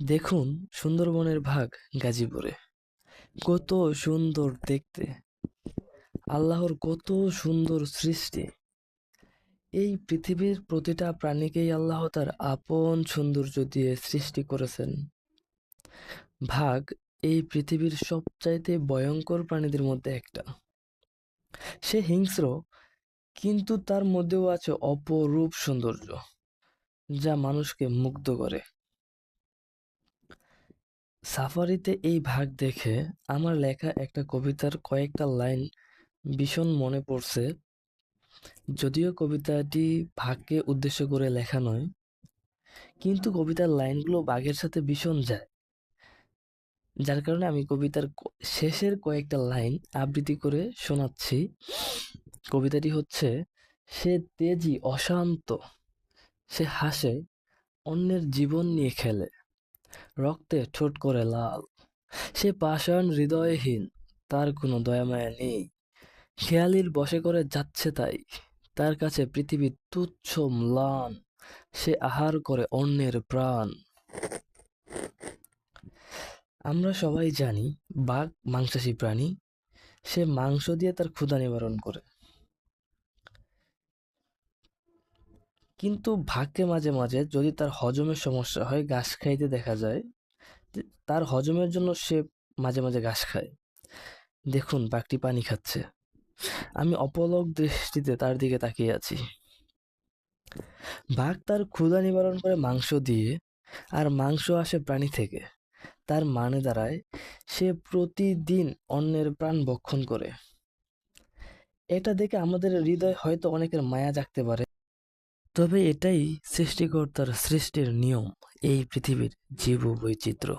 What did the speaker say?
দেখুন সুন্দরবনের ভাগ গাজীপুরে। কত সুন্দর দেখতে। আল্লাহর কত সুন্দর সৃষ্টি। এই পৃথিবীর প্রতিটা প্রাণীকেই আল্লাহ তার আপন সৌন্দর্য দিয়ে সৃষ্টি করেছেন। ভাগ এই পৃথিবীর সবচাইতে ভয়ঙ্কর প্রাণীদের মধ্যে একটা। সে হিংস্র, কিন্তু তার মধ্যেও আছে অপরূপ সৌন্দর্য, যা মানুষকে মুগ্ধ করে। সাফারিতে এই ভাগ দেখে আমার লেখা একটা কবিতার কয়েকটা লাইন ভীষণ মনে পড়ছে। যদিও কবিতাটি ভাগকে উদ্দেশ্য করে লেখা নয়, কিন্তু কবিতার লাইনগুলো বাঘের সাথে ভীষণ যায়। যার কারণে আমি কবিতার শেষের কয়েকটা লাইন আবৃত্তি করে শোনাচ্ছি। কবিতাটি হচ্ছে, সে তেজি অশান্ত, সে হাসে, অন্যের জীবন নিয়ে খেলে। রক্তে ঠোঁট করে লাল। সে পাষাণ হৃদয়হীন, তার কোনো দয়ামায়া নেই। খেয়ালির বসে করে যাচ্ছে তাই, তার কাছে পৃথিবী তুচ্ছ ম্লান। সে আহার করে অন্যের প্রাণ। আমরা সবাই জানি, বাঘ মাংসাশী প্রাণী, সে মাংস দিয়ে তার ক্ষুধা নিবারণ করে। কিন্তু ভাগকে মাঝে মাঝে যদি তার হজমের সমস্যা হয়, ঘাস খাইতে দেখা যায় তার হজমের জন্য সে মাঝে মাঝে ঘাস খায়। দেখুন, বাঘটি পানি খাচ্ছে। আমি অপলক দৃষ্টিতে তার দিকে তাকিয়ে আছি। বাঘ তার ক্ষুধা নিবারণ করে মাংস দিয়ে আর মাংস আসে প্রাণী থেকে। তার মানে দাঁড়ায়, সে প্রতিদিন অন্যের প্রাণ ভক্ষণ করে। এটা দেখে আমাদের হৃদয় হয়তো অনেকের মায়া জাগতে পারে। তবে এটাই সৃষ্টিকর্তার সৃষ্টির নিয়ম এই পৃথিবীর জীব বৈচিত্র্য